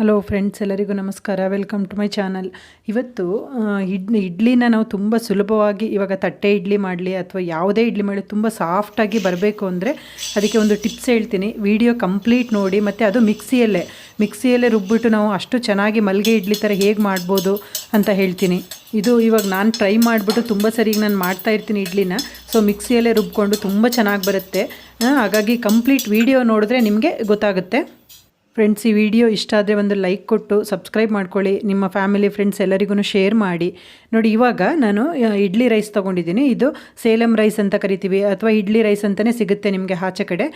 Hello friends ಎಲ್ಲರಿಗೂ ನಮಸ್ಕಾರ. Welcome to my channel ಇವತ್ತು ಇಡ್ಲಿ ಇಡ್ಲಿನ ನಾವು ತುಂಬ ಸುಲಭವಾಗಿ ಇವಾಗ ತಟ್ಟೆ ಇಡ್ಲಿ ಮಾಡಲಿ ಅಥವಾ ಯಾವುದೇ ಇಡ್ಲಿ ಮಾಡಲಿ ತುಂಬ ಸಾಫ್ಟಾಗಿ ಬರಬೇಕು ಅಂದರೆ ಅದಕ್ಕೆ ಒಂದು ಟಿಪ್ಸ್ ಹೇಳ್ತೀನಿ. ವಿಡಿಯೋ ಕಂಪ್ಲೀಟ್ ನೋಡಿ ಮತ್ತು ಅದು ಮಿಕ್ಸಿಯಲ್ಲೇ ಮಿಕ್ಸಿಯಲ್ಲೇ ರುಬ್ಬಿಟ್ಟು ನಾವು ಅಷ್ಟು ಚೆನ್ನಾಗಿ ಮಲ್ಲಿಗೆ ಇಡ್ಲಿ ಥರ ಹೇಗೆ ಮಾಡ್ಬೋದು ಅಂತ ಹೇಳ್ತೀನಿ. ಇದು ಇವಾಗ ನಾನು ಟ್ರೈ ಮಾಡಿಬಿಟ್ಟು ತುಂಬ ಸರಿ ನಾನು ಮಾಡ್ತಾ ಇರ್ತೀನಿ ಇಡ್ಲಿನ. ಸೊ ಮಿಕ್ಸಿಯಲ್ಲೇ ರುಬ್ಕೊಂಡು ತುಂಬ ಚೆನ್ನಾಗಿ ಬರುತ್ತೆ. ಹಾಗಾಗಿ ಕಂಪ್ಲೀಟ್ ವಿಡಿಯೋ ನೋಡಿದ್ರೆ ನಿಮಗೆ ಗೊತ್ತಾಗುತ್ತೆ. ಫ್ರೆಂಡ್ಸ್ ಈ ವಿಡಿಯೋ ಇಷ್ಟ ಆದರೆ ಒಂದು ಲೈಕ್ ಕೊಟ್ಟು ಸಬ್ಸ್ಕ್ರೈಬ್ ಮಾಡ್ಕೊಳ್ಳಿ. ನಿಮ್ಮ ಫ್ಯಾಮಿಲಿ ಫ್ರೆಂಡ್ಸ್ ಎಲ್ಲರಿಗೂ ಶೇರ್ ಮಾಡಿ. ನೋಡಿ, ಇವಾಗ ನಾನು ಇಡ್ಲಿ ರೈಸ್ ತೊಗೊಂಡಿದ್ದೀನಿ. ಇದು ಸೇಲಂ ರೈಸ್ ಅಂತ ಕರಿತೀವಿ. ಅಥವಾ ಇಡ್ಲಿ ರೈಸ್ ಅಂತಲೇ ಸಿಗುತ್ತೆ ನಿಮಗೆ ಆಚೆ ಕಡೆ.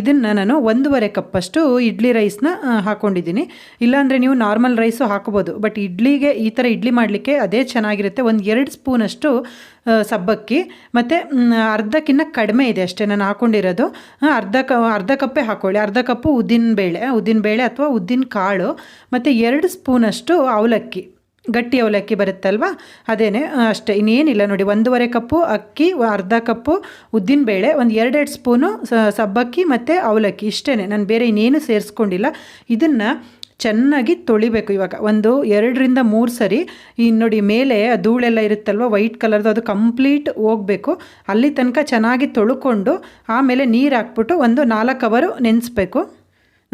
ಇದನ್ನು ನಾನು ಒಂದೂವರೆ ಕಪ್ಪಷ್ಟು ಇಡ್ಲಿ ರೈಸ್ನ ಹಾಕ್ಕೊಂಡಿದ್ದೀನಿ ಇಲ್ಲಾಂದರೆ ನೀವು ನಾರ್ಮಲ್ ರೈಸು ಹಾಕ್ಬೋದು. ಬಟ್ ಇಡ್ಲಿಗೆ ಈ ಥರ ಇಡ್ಲಿ ಮಾಡಲಿಕ್ಕೆ ಅದೇ ಚೆನ್ನಾಗಿರುತ್ತೆ. ಒಂದು ಎರಡು ಸ್ಪೂನಷ್ಟು ಸಬ್ಬಕ್ಕಿ. ಮತ್ತು ಅರ್ಧಕ್ಕಿಂತ ಕಡಿಮೆ ಇದೆ ಅಷ್ಟೇ ನಾನು ಹಾಕ್ಕೊಂಡಿರೋದು ಆ, ಅರ್ಧ ಕ ಅರ್ಧ ಕಪ್ಪೇ ಹಾಕ್ಕೊಳ್ಳಿ ಅರ್ಧ ಕಪ್ಪು ಉದ್ದಿನ ಬೇಳೆ ಅಥವಾ ಉದ್ದಿನ ಕಾಳು. ಮತ್ತು ಎರಡು ಸ್ಪೂನಷ್ಟು ಅವಲಕ್ಕಿ. ಗಟ್ಟಿ ಅವಲಕ್ಕಿ ಬರುತ್ತಲ್ವಾ? ಅದೇನೆ ಅಷ್ಟೇ. ಇನ್ನೇನಿಲ್ಲ ನೋಡಿ ಒಂದೂವರೆ ಕಪ್ಪು ಅಕ್ಕಿ ಅರ್ಧ ಕಪ್ಪು ಉದ್ದಿನ ಬೇಳೆ ಒಂದು ಎರಡೆರಡು ಸ್ಪೂನು ಸಬ್ಬಕ್ಕಿ ಮತ್ತು ಅವಲಕ್ಕಿ. ಇಷ್ಟೇ ನಾನು ಬೇರೆ ಇನ್ನೇನು ಸೇರಿಸ್ಕೊಂಡಿಲ್ಲ. ಇದನ್ನು ಚೆನ್ನಾಗಿ ತೊಳಿಬೇಕು ಇವಾಗ. ಒಂದು ಎರಡರಿಂದ ಮೂರು ಸರಿ ಈ ನೋಡಿ ಮೇಲೆ ಧೂಳೆಲ್ಲ ಇರುತ್ತಲ್ವ, ವೈಟ್ ಕಲರ್ದು ಅದು ಕಂಪ್ಲೀಟ್ ಹೋಗಬೇಕು. ಅಲ್ಲಿ ತನಕ ಚೆನ್ನಾಗಿ ತೊಳ್ಕೊಂಡು ಆಮೇಲೆ ನೀರು ಹಾಕ್ಬಿಟ್ಟು ಒಂದು ನಾಲ್ಕು ಅವರು ನೆನೆಸ್ಬೇಕು.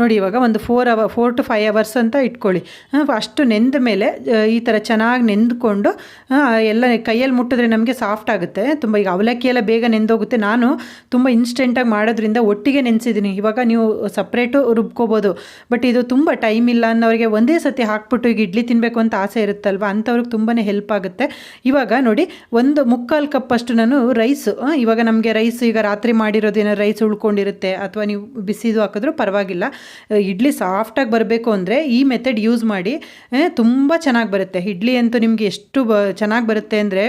ನೋಡಿ ಇವಾಗ ಒಂದು four hour four to five hours ಅಂತ ಇಟ್ಕೊಳ್ಳಿ. ಅಷ್ಟು ನೆಂದ ಮೇಲೆ ಈ ಥರ ಚೆನ್ನಾಗಿ ನೆಂದ್ಕೊಂಡು ಎಲ್ಲ ಕೈಯಲ್ಲಿ ಮುಟ್ಟಿದ್ರೆ ನಮಗೆ ಸಾಫ್ಟ್ ಆಗುತ್ತೆ. ತುಂಬ ಈಗ ಅವಲಕ್ಕಿ ಎಲ್ಲ ಬೇಗ ನೆಂದೋಗುತ್ತೆ. ನಾನು ತುಂಬ ಇನ್ಸ್ಟೆಂಟಾಗಿ ಮಾಡೋದ್ರಿಂದ ಒಟ್ಟಿಗೆ ನೆನೆಸಿದ್ದೀನಿ ಇವಾಗ ನೀವು ಸಪ್ರೇಟು ರುಬ್ಕೋಬೋದು. ಬಟ್ ಇದು ತುಂಬ ಟೈಮ್ ಇಲ್ಲ ಅನ್ನೋರಿಗೆ ಒಂದೇ ಸತಿ ಹಾಕ್ಬಿಟ್ಟು ಈಗ ಇಡ್ಲಿ ತಿನ್ನಬೇಕು ಅಂತ ಆಸೆ ಇರುತ್ತಲ್ವ? ಅಂಥವ್ರಿಗೆ ತುಂಬಾ ಹೆಲ್ಪ್ ಆಗುತ್ತೆ. ಇವಾಗ ನೋಡಿ, ಒಂದು ಮುಕ್ಕಾಲು ಕಪ್ಪಷ್ಟು ನಾನು ರೈಸು ಇವಾಗ ನಮಗೆ ರೈಸ್ ಈಗ ರಾತ್ರಿ ಮಾಡಿರೋದೇನೋ ರೈಸ್ ಉಳ್ಕೊಂಡಿರುತ್ತೆ. ಅಥವಾ ನೀವು ಬಿಸಿದು ಹಾಕಿದ್ರೂ ಪರವಾಗಿಲ್ಲ. ಇಡ್ಲಿ ಸಾಫ್ಟಾಗಿ ಬರಬೇಕು ಅಂದರೆ ಈ ಮೆಥಡ್ ಯೂಸ್ ಮಾಡಿ ತುಂಬ ಚೆನ್ನಾಗಿ ಬರುತ್ತೆ. ಇಡ್ಲಿ ಅಂತೂ ನಿಮಗೆ ಎಷ್ಟು ಬ, ಚೆನ್ನಾಗಿ ಬರುತ್ತೆ ಅಂದರೆ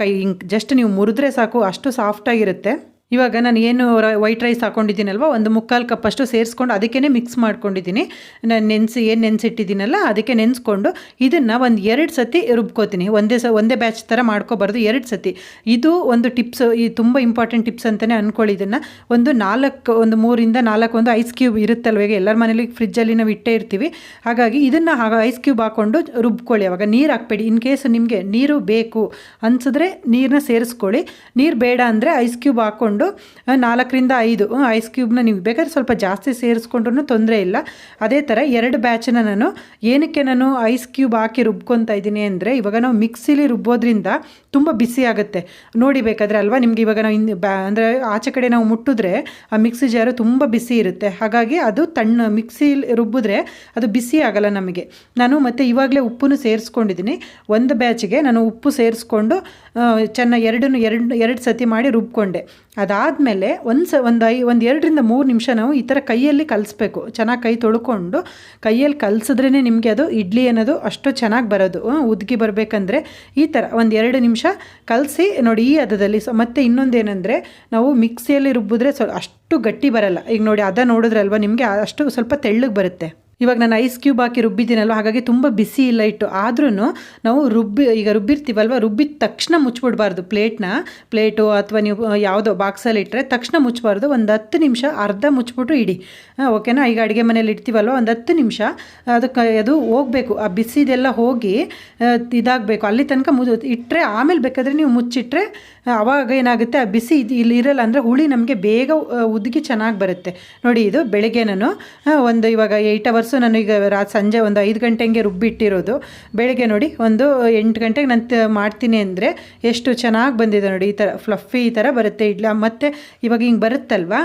ಕೈ ಜಸ್ಟ್ ನೀವು ಮುರಿದ್ರೆ ಸಾಕು, ಅಷ್ಟು ಸಾಫ್ಟಾಗಿರುತ್ತೆ ಇವಾಗ ನಾನು ಏನು ವೈಟ್ ರೈಸ್ ಹಾಕೊಂಡಿದ್ದೀನಲ್ವ, ಒಂದು ಮುಕ್ಕಾಲು ಕಪ್ಪಷ್ಟು ಸೇರಿಸ್ಕೊಂಡು ಅದಕ್ಕೇ ಮಿಕ್ಸ್ ಮಾಡ್ಕೊಂಡಿದ್ದೀನಿ. ನಾನು ನೆನೆಸಿ, ಏನು ನೆನೆಸಿಟ್ಟಿದ್ದೀನಲ್ಲ, ಅದಕ್ಕೆ ನೆನೆಸ್ಕೊಂಡು ಇದನ್ನು ಒಂದು ಎರಡು ಸತಿ ರುಬ್ಕೋತೀನಿ. ಒಂದೇ ಸ, ಒಂದೇ ಬ್ಯಾಚ್ ಥರ ಮಾಡ್ಕೋಬಾರ್ದು, ಎರಡು ಸತಿ. ಇದು ಒಂದು ಟಿಪ್ಸ್ ಈ ತುಂಬ ಇಂಪಾರ್ಟೆಂಟ್ ಟಿಪ್ಸ್ ಅಂತಲೇ ಅಂದ್ಕೊಳ್ಳಿ ಇದನ್ನು. ಒಂದು ನಾಲ್ಕು, ಒಂದು ಮೂರಿಂದ ನಾಲ್ಕು ಒಂದು ಐಸ್ ಕ್ಯೂಬ್ ಇರುತ್ತಲ್ವ, ಈಗ ಎಲ್ಲರ ಮನೇಲಿ ಫ್ರಿಜ್ಜಲ್ಲಿ ನಾವು ಇಟ್ಟೇ ಇರ್ತೀವಿ. ಹಾಗಾಗಿ ಇದನ್ನು ಐಸ್ ಕ್ಯೂಬ್ ಹಾಕ್ಕೊಂಡು ರುಬ್ಕೊಳ್ಳಿ ಅವಾಗ. ನೀರು ಹಾಕ್ಬೇಡಿ. ಇನ್ ಕೇಸ್ ನಿಮಗೆ ನೀರು ಬೇಕು ಅನ್ಸಿದ್ರೆ ನೀರನ್ನ ಸೇರಿಸ್ಕೊಳ್ಳಿ. ನೀರು ಬೇಡ ಅಂದರೆ ಐಸ್ ಕ್ಯೂಬ್ ಹಾಕ್ಕೊಂಡು ಆ, ನಾಲ್ಕರಿಂದ ಐದು ಐಸ್ ಕ್ಯೂಬ್ನ ನೀವು ಬೇಕಾದ್ರೆ ಸ್ವಲ್ಪ ಜಾಸ್ತಿ ಸೇರಿಸ್ಕೊಂಡ್ರೂ ತೊಂದರೆ ಇಲ್ಲ. ಅದೇ ಥರ ಎರಡು ಬ್ಯಾಚನ್ನ ನಾನು ಏನಕ್ಕೆ ನಾನು ಐಸ್ ಕ್ಯೂಬ್ ಹಾಕಿ ರುಬ್ಕೊತಾ ಇದ್ದೀನಿ ಅಂದರೆ ಇವಾಗ ನಾವು ಮಿಕ್ಸಿಲಿ ರುಬ್ಬೋದ್ರಿಂದ ತುಂಬ ಬಿಸಿ ಆಗುತ್ತೆ. ನೋಡಿ ಬೇಕಾದರೆ ಅಲ್ವಾ ನಿಮ್ಗೆ ಇವಾಗ ನಾವು ಇನ್ನು ಬ್ಯಾ ಅಂದರೆ ಆಚೆ ಕಡೆ ನಾವು ಮುಟ್ಟಿದ್ರೆ ಆ ಮಿಕ್ಸಿ ಜಾರು ತುಂಬ ಬಿಸಿ ಇರುತ್ತೆ. ಹಾಗಾಗಿ ಅದು ತಣ್ಣ ಮಿಕ್ಸಿಲಿ ರುಬ್ಬಿದ್ರೆ ಅದು ಬಿಸಿ ಆಗಲ್ಲ ನಮಗೆ. ನಾನು ಮತ್ತು ಇವಾಗಲೇ ಉಪ್ಪನ್ನು ಸೇರಿಸ್ಕೊಂಡಿದ್ದೀನಿ. ಒಂದು ಬ್ಯಾಚಿಗೆ ನಾನು ಉಪ್ಪು ಸೇರಿಸ್ಕೊಂಡು ಚೆನ್ನಾಗಿ ಎರಡನ್ನು ಎರಡು ಎರಡು ಸತಿ ಮಾಡಿ ರುಬ್ಕೊಂಡೆ. ಅದಾದಮೇಲೆ ಒಂದು ಸ ಒಂದು ಐ ಒಂದು ಎರಡರಿಂದ ಮೂರು ನಿಮಿಷ ನಾವು ಈ ಥರ ಕೈಯಲ್ಲಿ ಕಲಿಸ್ಬೇಕು. ಚೆನ್ನಾಗಿ ಕೈ ತೊಳ್ಕೊಂಡು ಕೈಯಲ್ಲಿ ಕಲಿಸಿದ್ರೇ ನಿಮಗೆ ಅದು ಇಡ್ಲಿ ಅನ್ನೋದು ಅಷ್ಟು ಚೆನ್ನಾಗಿ ಬರೋದು. ಉದ್ಗಿ ಬರಬೇಕಂದ್ರೆ ಈ ಥರ ಒಂದು ಎರಡು ನಿಮಿಷ ಕಲಸಿ ನೋಡಿ ಈ ಹದದಲ್ಲಿ. ಸೊ ಮತ್ತು ಇನ್ನೊಂದೇನೆಂದರೆ ನಾವು ಮಿಕ್ಸಿಯಲ್ಲಿ ರುಬ್ಬಿದ್ರೆ ಸ್ವಲ್ಪ ಅಷ್ಟು ಗಟ್ಟಿ ಬರಲ್ಲ. ಈಗ ನೋಡಿ ಅದ ನೋಡಿದ್ರಲ್ವ? ನಿಮಗೆ ಅಷ್ಟು ಸ್ವಲ್ಪ ತೆಳ್ಳಗೆ ಬರುತ್ತೆ. ಇವಾಗ ನಾನು ಐಸ್ ಕ್ಯೂಬ್ ಹಾಕಿ ರುಬ್ಬಿದ್ದೀನಲ್ವ? ಹಾಗಾಗಿ ತುಂಬ ಬಿಸಿ ಇಲ್ಲ ಇಟ್ಟು. ಆದ್ರೂ ನಾವು ರುಬ್ಬಿ, ಈಗ ರುಬ್ಬಿರ್ತೀವಲ್ವ? ರುಬ್ಬಿದ ತಕ್ಷಣ ಮುಚ್ಚಿಬಿಡ್ಬಾರ್ದು ಪ್ಲೇಟ್ನ. ಪ್ಲೇಟು ಅಥವಾ ನೀವು ಯಾವುದೋ ಬಾಕ್ಸಲ್ಲಿ ಇಟ್ಟರೆ ತಕ್ಷಣ ಮುಚ್ಚಬಾರ್ದು ಒಂದು ಹತ್ತು ನಿಮಿಷ ಅರ್ಧ ಮುಚ್ಚಿಬಿಟ್ಟು ಇಡಿ. ಓಕೆನಾ? ಈಗ ಅಡುಗೆ ಮನೇಲಿ ಇಡ್ತೀವಲ್ವ? ಒಂದು ಹತ್ತು ನಿಮಿಷ ಅದಕ್ಕೆ ಅದು ಹೋಗಬೇಕು. ಆ ಬಿಸಿದೆಲ್ಲ ಹೋಗಿ ಇದಾಗಬೇಕು. ಅಲ್ಲಿ ತನಕ ಮು ಇಟ್ಟರೆ ಆಮೇಲೆ ಬೇಕಾದರೆ ನೀವು ಮುಚ್ಚಿಟ್ರೆ ಆ, ಅವಾಗ ಏನಾಗುತ್ತೆ? ಆ ಬಿಸಿ ಇದು ಇಲ್ಲಿ ಇರಲ್ಲ ಅಂದರೆ ಹುಳಿ ನಮಗೆ ಬೇಗ ಉದುಗಿ ಉದ್ಗಿ ಚೆನ್ನಾಗಿ ಬರುತ್ತೆ. ನೋಡಿ ಇದು ಬೆಳಗ್ಗೆ ನಾನು ಒಂದು ಇವಾಗ ಏಯ್ಟ್ ಅವರ್ಸು ನಾನು ಈಗ ರಾ ಸಂಜೆ ಒಂದು ಐದು ಗಂಟೆಗೆ ರುಬ್ಬಿಟ್ಟಿರೋದು. ಬೆಳಗ್ಗೆ ನೋಡಿ ಒಂದು ಎಂಟು ಗಂಟೆಗೆ ನಾನು ಮಾಡ್ತೀನಿ ಅಂದರೆ ಎಷ್ಟು ಚೆನ್ನಾಗಿ ಬಂದಿದೆ ನೋಡಿ ಈ ಥರ ಫ್ಲಫಿ ಈ ಥರ ಬರುತ್ತೆ. ಇಡ್ಲಿ ಮತ್ತು ಇವಾಗ ಹಿಂಗೆ ಬರುತ್ತಲ್ವಾ?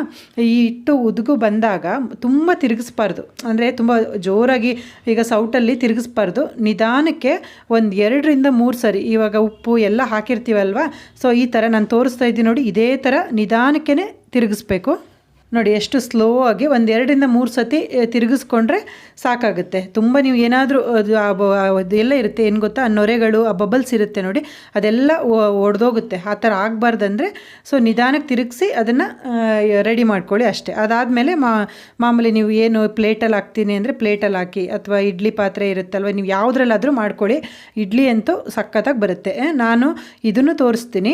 ಈ ಹಿಟ್ಟು ಉದುಗು ಬಂದಾಗ ತುಂಬ ತಿರುಗಿಸ್ಬಾರ್ದು. ಅಂದರೆ ತುಂಬ ಜೋರಾಗಿ ಈಗ ಸೌಟಲ್ಲಿ ತಿರುಗಿಸ್ಬಾರ್ದು. ನಿಧಾನಕ್ಕೆ ಒಂದು ಎರಡರಿಂದ ಮೂರು ಸರಿ ಇವಾಗ ಉಪ್ಪು ಎಲ್ಲ ಹಾಕಿರ್ತೀವಲ್ವ? ಸೊ ಈ ಥರ ನಾನು ತೋರಿಸ್ತಾ ಇದ್ದೀನಿ ನೋಡಿ ಇದೇ ಥರ ನಿಧಾನಕ್ಕೇ ತಿರುಗಿಸ್ಬೇಕು. ನೋಡಿ, ಎಷ್ಟು ಸ್ಲೋ ಆಗಿ ಒಂದು ಎರಡರಿಂದ ಮೂರು ಸತಿ ತಿರುಗಿಸ್ಕೊಂಡ್ರೆ ಸಾಕಾಗುತ್ತೆ. ತುಂಬ ನೀವು ಏನಾದರೂ, ಅದು ಎಲ್ಲ ಇರುತ್ತೆ, ಏನು ಗೊತ್ತಾ? ಆ ನೊರೆಗಳು, ಆ ಬಬಲ್ಸ್ ಇರುತ್ತೆ ನೋಡಿ, ಅದೆಲ್ಲ ಒಡೆದೋಗುತ್ತೆ. ಆ ಥರ ಆಗಬಾರ್ದಂದ್ರೆ ಸೊ ನಿಧಾನಕ್ಕೆ ತಿರುಗಿಸಿ ಅದನ್ನು ರೆಡಿ ಮಾಡ್ಕೊಳ್ಳಿ ಅಷ್ಟೇ. ಅದಾದಮೇಲೆ ಮಾಮೂಲಿ ನೀವು ಏನು ಪ್ಲೇಟಲ್ಲಿ ಹಾಕ್ತೀನಿ ಅಂದರೆ ಪ್ಲೇಟಲ್ಲಿ ಹಾಕಿ, ಅಥವಾ ಇಡ್ಲಿ ಪಾತ್ರೆ ಇರುತ್ತಲ್ವ, ನೀವು ಯಾವುದ್ರಲ್ಲಾದರೂ ಮಾಡ್ಕೊಳ್ಳಿ. ಇಡ್ಲಿ ಅಂತೂ ಸಖತ್ತಾಗಿ ಬರುತ್ತೆ. ನಾನು ಇದನ್ನು ತೋರಿಸ್ತೀನಿ.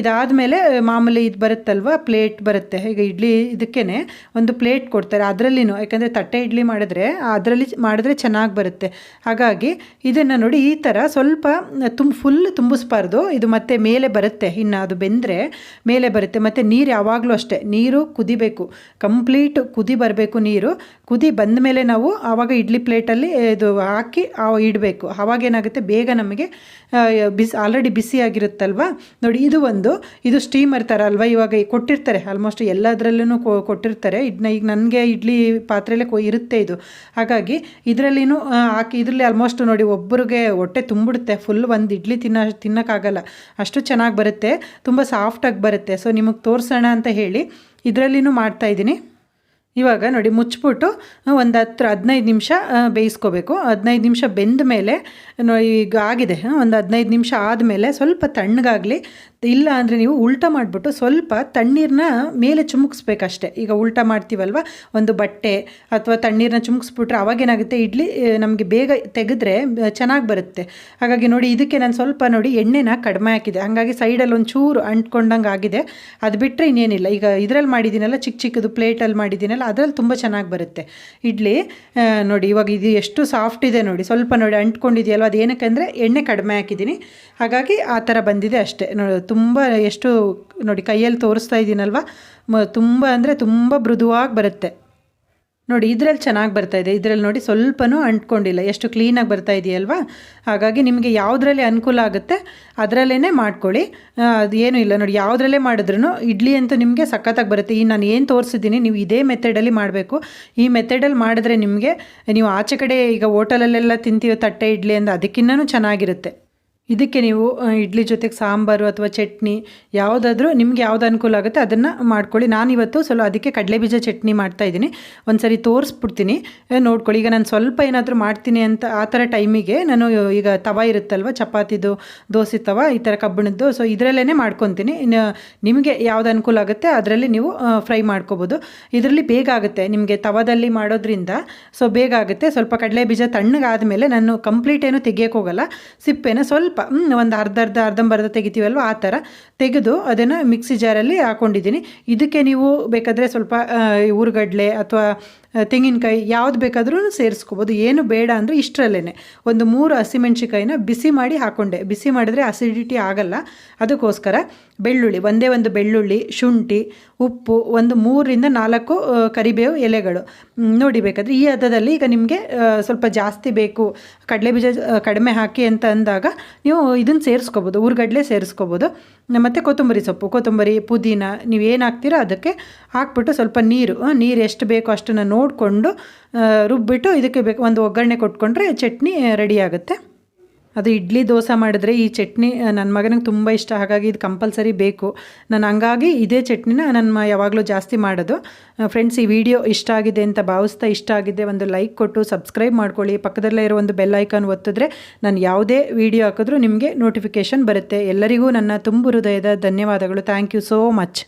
ಇದಾದಮೇಲೆ ಮಾಮೂಲಿ ಇದು ಬರುತ್ತಲ್ವ ಪ್ಲೇಟ್ ಬರುತ್ತೆ. ಈಗ ಇಡ್ಲಿ, ಇದಕ್ಕೆ ಇದಕ್ಕೇ ಒಂದು ಪ್ಲೇಟ್ ಕೊಡ್ತಾರೆ. ಅದರಲ್ಲಿನೂ, ಯಾಕಂದರೆ ತಟ್ಟೆ ಇಡ್ಲಿ ಮಾಡಿದ್ರೆ, ಅದರಲ್ಲಿ ಮಾಡಿದ್ರೆ ಚೆನ್ನಾಗಿ ಬರುತ್ತೆ. ಹಾಗಾಗಿ ಇದನ್ನು ನೋಡಿ ಈ ಥರ ಸ್ವಲ್ಪ ತುಂಬ ಫುಲ್ ತುಂಬಿಸ್ಬಾರ್ದು ಇದು ಮತ್ತೆ ಮೇಲೆ ಬರುತ್ತೆ. ಇನ್ನು ಅದು ಬೆಂದರೆ ಮೇಲೆ ಬರುತ್ತೆ. ಮತ್ತು ನೀರು ಯಾವಾಗಲೂ ಅಷ್ಟೇ, ನೀರು ಕುದಿಬೇಕು. ಕಂಪ್ಲೀಟ್ ಕುದಿ ಬರಬೇಕು ನೀರು. ಕುದಿ ಬಂದ ಮೇಲೆ ನಾವು ಆವಾಗ ಇಡ್ಲಿ ಪ್ಲೇಟಲ್ಲಿ ಇದು ಹಾಕಿ ಇಡಬೇಕು. ಆವಾಗೇನಾಗುತ್ತೆ ಬೇಗ ನಮಗೆ ಬಿಸಿ ಆಲ್ರೆಡಿ ಬಿಸಿಯಾಗಿರುತ್ತಲ್ವ ನೋಡಿ ಇದು ಒಂದು, ಇದು ಸ್ಟೀಮರ್ ಥರ ಅಲ್ವಾ? ಇವಾಗ ಕೊಟ್ಟಿರ್ತಾರೆ ಆಲ್ಮೋಸ್ಟ್ ಎಲ್ಲದರಲ್ಲೂ ಕೊಟ್ಟಿರ್ತಾರೆ. ಇದನ್ನ ಈಗ ನನಗೆ ಇಡ್ಲಿ ಪಾತ್ರೆಯಲ್ಲೇ ಕೊ ಇರುತ್ತೆ ಇದು. ಹಾಗಾಗಿ ಇದರಲ್ಲಿನೂ ಹಾಕಿ ಇದರಲ್ಲಿ ಆಲ್ಮೋಸ್ಟ್ ನೋಡಿ ಒಬ್ಬರಿಗೆ ಹೊಟ್ಟೆ ತುಂಬಿಡುತ್ತೆ. ಫುಲ್ ಒಂದು ಇಡ್ಲಿ ತಿನ್ನ, ತಿನ್ನೋಕ್ಕಾಗಲ್ಲ. ಅಷ್ಟು ಚೆನ್ನಾಗಿ ಬರುತ್ತೆ. ತುಂಬ ಸಾಫ್ಟಾಗಿ ಬರುತ್ತೆ. ಸೊ ನಿಮಗೆ ತೋರಿಸೋಣ ಅಂತ ಹೇಳಿ ಇದರಲ್ಲಿನೂ ಮಾಡ್ತಾಯಿದ್ದೀನಿ ಇವಾಗ ನೋಡಿ ಮುಚ್ಚಿಬಿಟ್ಟು ಒಂದು ಹತ್ರ ಹದಿನೈದು ನಿಮಿಷ ಬೇಯಿಸ್ಕೋಬೇಕು. ಹದಿನೈದು ನಿಮಿಷ ಬೆಂದ ಮೇಲೆ ಈಗ ಆಗಿದೆ. ಒಂದು ಹದಿನೈದು ನಿಮಿಷ ಆದಮೇಲೆ ಸ್ವಲ್ಪ ತಣ್ಣಗಾಗಲಿ ಇಲ್ಲ ಅಂದರೆ ನೀವು ಉಲ್ಟ ಮಾಡಿಬಿಟ್ಟು ಸ್ವಲ್ಪ ತಣ್ಣೀರನ್ನ ಮೇಲೆ ಚುಮುಕ್ಸ್ಬೇಕಷ್ಟೆ. ಈಗ ಉಲ್ಟ ಮಾಡ್ತೀವಲ್ವ? ಒಂದು ಬಟ್ಟೆ ಅಥವಾ ತಣ್ಣೀರನ್ನ ಚುಮುಕ್ಸ್ಬಿಟ್ರೆ ಅವಾಗೇನಾಗುತ್ತೆ ಇಡ್ಲಿ ನಮಗೆ ಬೇಗ ತೆಗೆದ್ರೆ ಚೆನ್ನಾಗಿ ಬರುತ್ತೆ. ಹಾಗಾಗಿ ನೋಡಿ, ಇದಕ್ಕೆ ನಾನು ಸ್ವಲ್ಪ ನೋಡಿ ಎಣ್ಣೆನ ಕಡಿಮೆ ಹಾಕಿದೆ. ಹಾಗಾಗಿ ಸೈಡಲ್ಲಿ ಒಂದು ಚೂರು ಅಂಟ್ಕೊಂಡಂಗೆ ಆಗಿದೆ. ಅದು ಬಿಟ್ಟರೆ ಇನ್ನೇನಿಲ್ಲ. ಈಗ ಇದರಲ್ಲಿ ಮಾಡಿದ್ದೀನಲ್ಲ ಚಿಕ್ಕ ಚಿಕ್ಕದು ಪ್ಲೇಟಲ್ಲಿ ಮಾಡಿದ್ದೀನಲ್ಲ ಅದರಲ್ಲಿ ತುಂಬ ಚೆನ್ನಾಗಿ ಬರುತ್ತೆ. ಇಡ್ಲಿ ನೋಡಿ, ಇವಾಗ ಇದು ಎಷ್ಟು ಸಾಫ್ಟ್ ಇದೆ ನೋಡಿ. ಸ್ವಲ್ಪ ನೋಡಿ ಅಂಟ್ಕೊಂಡಿದೆಯಲ್ವ? ಅದು ಏನಕ್ಕೆ ಅಂದರೆ ಎಣ್ಣೆ ಕಡಿಮೆ ಹಾಕಿದ್ದೀನಿ. ಹಾಗಾಗಿ ಆ ಥರ ಬಂದಿದೆ ಅಷ್ಟೇ. ನೋಡಿ ತುಂಬ ಎಷ್ಟು ನೋಡಿ ಕೈಯಲ್ಲಿ ತೋರಿಸ್ತಾ ಇದ್ದೀನಲ್ವ? ತುಂಬ ಅಂದರೆ ತುಂಬ ಮೃದುವಾಗಿ ಬರುತ್ತೆ. ನೋಡಿ, ಇದರಲ್ಲಿ ಚೆನ್ನಾಗಿ ಬರ್ತಾ ಇದೆ. ಇದರಲ್ಲಿ ನೋಡಿ ಸ್ವಲ್ಪನೂ ಅಂಟ್ಕೊಂಡಿಲ್ಲ. ಎಷ್ಟು ಕ್ಲೀನಾಗಿ ಬರ್ತಾ ಇದೆಯಲ್ವಾ? ಹಾಗಾಗಿ ನಿಮಗೆ ಯಾವುದರಲ್ಲಿ ಅನುಕೂಲ ಆಗುತ್ತೆ ಅದರಲ್ಲೇ ಮಾಡ್ಕೊಳ್ಳಿ. ಏನೂ ಇಲ್ಲ. ನೋಡಿ, ಯಾವುದರಲ್ಲೇ ಮಾಡಿದ್ರೂ ಇಡ್ಲಿ ಅಂತೂ ನಿಮಗೆ ಸಖತ್ತಾಗಿ ಬರುತ್ತೆ. ಈ ನಾನು ಏನು ತೋರಿಸಿದ್ದೀನಿ, ನೀವು ಇದೇ ಮೆಥಡಲ್ಲಿ ಮಾಡಬೇಕು. ಈ ಮೆಥಡಲ್ಲಿ ಮಾಡಿದ್ರೆ ನಿಮಗೆ, ನೀವು ಆಚೆ ಕಡೆ ಈಗ ಹೋಟೆಲಲ್ಲೆಲ್ಲ ತಿಂತೀವಿ ತಟ್ಟೆ ಇಡ್ಲಿ ಅಂತ ಅದಕ್ಕಿನ್ನೂ ಚೆನ್ನಾಗಿರುತ್ತೆ. ಇದಕ್ಕೆ ನೀವು ಇಡ್ಲಿ ಜೊತೆಗೆ ಸಾಂಬಾರು ಅಥವಾ ಚಟ್ನಿ ಯಾವುದಾದ್ರೂ ನಿಮ್ಗೆ ಯಾವ್ದು ಅನುಕೂಲ ಆಗುತ್ತೆ ಅದನ್ನು ಮಾಡ್ಕೊಳ್ಳಿ. ನಾನಿವತ್ತು ಸ್ವಲ್ಪ ಅದಕ್ಕೆ ಕಡಲೆಬೀಜ ಚಟ್ನಿ ಮಾಡ್ತಾಯಿದ್ದೀನಿ ಒಂದು ಸರಿ ತೋರಿಸ್ಬಿಡ್ತೀನಿ. ನೋಡ್ಕೊಳ್ಳಿ. ಈಗ ನಾನು ಸ್ವಲ್ಪ ಏನಾದರೂ ಮಾಡ್ತೀನಿ ಅಂತ ಆ ಥರ ಟೈಮಿಗೆ ನಾನು ಈಗ ತವ ಇರುತ್ತಲ್ವ? ಚಪಾತಿದು, ದೋಸೆ ತವ, ಈ ಥರ ಕಬ್ಬಿಣದ್ದು. ಸೊ ಇದರಲ್ಲೇ ಮಾಡ್ಕೊತೀನಿ. ನಿಮಗೆ ಯಾವ್ದು ಅನುಕೂಲ ಆಗುತ್ತೆ ಅದರಲ್ಲಿ ನೀವು ಫ್ರೈ ಮಾಡ್ಕೋಬೋದು. ಇದರಲ್ಲಿ ಬೇಗ ಆಗುತ್ತೆ. ನಿಮಗೆ ತವದಲ್ಲಿ ಮಾಡೋದ್ರಿಂದ ಸೊ, ಬೇಗ ಆಗುತ್ತೆ. ಸ್ವಲ್ಪ ಕಡಲೆ ಬೀಜ ತಣ್ಣಗಾದಮೇಲೆ ನಾನು ಕಂಪ್ಲೀಟ್ ಏನು ತೆಗಿಯೋಕ್ಕೋಗಲ್ಲ ಸಿಪ್ಪೆನ ಸ್ವಲ್ಪ ಒಂದು ಅರ್ಧ ಅರ್ಧ ಅರ್ಧಂಬರ್ಧ ತೆಗಿತೀವಲ್ವ, ಆ ಥರ ತೆಗೆದು ಅದನ್ನು ಮಿಕ್ಸಿ ಜಾರಲ್ಲಿ ಹಾಕ್ಕೊಂಡಿದ್ದೀನಿ ಇದಕ್ಕೆ ನೀವು ಬೇಕಾದರೆ ಸ್ವಲ್ಪ ಊರುಗಡ್ಲೆ ಅಥವಾ ತೆಂಗಿನಕಾಯಿ ಯಾವ್ದು ಬೇಕಾದರೂ ಸೇರಿಸ್ಕೋಬೋದು. ಏನು ಬೇಡ ಅಂದರೆ ಇಷ್ಟರಲ್ಲೇ ಒಂದು ಮೂರು ಹಸಿಮೆಣ್ಸಿಕಾಯಿನ ಬಿಸಿ ಮಾಡಿ ಹಾಕ್ಕೊಂಡೆ ಬಿಸಿ ಮಾಡಿದ್ರೆ ಅಸಿಡಿಟಿ ಆಗಲ್ಲ. ಅದಕ್ಕೋಸ್ಕರ ಬೆಳ್ಳುಳ್ಳಿ, ಒಂದೇ ಒಂದು ಬೆಳ್ಳುಳ್ಳಿ, ಶುಂಠಿ, ಉಪ್ಪು, ಒಂದು ಮೂರರಿಂದ ನಾಲ್ಕು ಕರಿಬೇವು ಎಲೆಗಳು. ನೋಡಿ ಬೇಕಾದರೆ ಈ ಹದದಲ್ಲಿ ಈಗ ನಿಮಗೆ ಸ್ವಲ್ಪ ಜಾಸ್ತಿ ಬೇಕು, ಕಡಲೆ ಬೀಜ ಕಡಿಮೆ ಹಾಕಿ ಅಂತ ಅಂದಾಗ ನೀವು ಇದನ್ನು ಸೇರಿಸ್ಕೋಬೋದು, ಊರುಗಡ್ಲೆ ಸೇರಿಸ್ಕೋಬೋದು. ಮತ್ತು ಕೊತ್ತಂಬರಿ ಸೊಪ್ಪು, ಕೊತ್ತಂಬರಿ, ಪುದೀನ, ನೀವು ಏನು ಹಾಕ್ತೀರೋ ಅದಕ್ಕೆ ಹಾಕ್ಬಿಟ್ಟು ಸ್ವಲ್ಪ ನೀರು ನೀರು ಎಷ್ಟು ಬೇಕೋ ಅಷ್ಟನ್ನು ನೋಡಿಕೊಂಡು ರುಬ್ಬಿಟ್ಟು ಇದಕ್ಕೆ ಬೇಕು, ಒಂದು ಒಗ್ಗರಣೆ ಕೊಟ್ಕೊಂಡ್ರೆ ಚಟ್ನಿ ರೆಡಿ ಆಗುತ್ತೆ. ಅದು ಇಡ್ಲಿ ದೋಸೆ ಮಾಡಿದ್ರೆ ಈ ಚಟ್ನಿ ನನ್ನ ಮಗನಿಗೆ ತುಂಬ ಇಷ್ಟ. ಹಾಗಾಗಿ ಇದು ಕಂಪಲ್ಸರಿ ಬೇಕು. ನಾನು ಹಂಗಾಗಿ ಇದೇ ಚಟ್ನಿನ ನನ್ನ ಯಾವಾಗಲೂ ಜಾಸ್ತಿ ಮಾಡೋದು. ಫ್ರೆಂಡ್ಸ್ ಈ ವಿಡಿಯೋ ಇಷ್ಟ ಆಗಿದೆ ಅಂತ ಭಾವಿಸ್ತಾ ಇಷ್ಟ ಆಗಿದೆ, ಒಂದು ಲೈಕ್ ಕೊಟ್ಟು ಸಬ್ಸ್ಕ್ರೈಬ್ ಮಾಡ್ಕೊಳ್ಳಿ. ಪಕ್ಕದಲ್ಲೇ ಇರೋ ಒಂದು ಬೆಲ್ ಐಕಾನ್ ಒತ್ತಿದ್ರೆ ನಾನು ಯಾವುದೇ ವಿಡಿಯೋ ಹಾಕಿದ್ರೂ ನಿಮಗೆ ನೋಟಿಫಿಕೇಷನ್ ಬರುತ್ತೆ. ಎಲ್ಲರಿಗೂ ನನ್ನ ತುಂಬು ಹೃದಯದ ಧನ್ಯವಾದಗಳು. Thank you so much.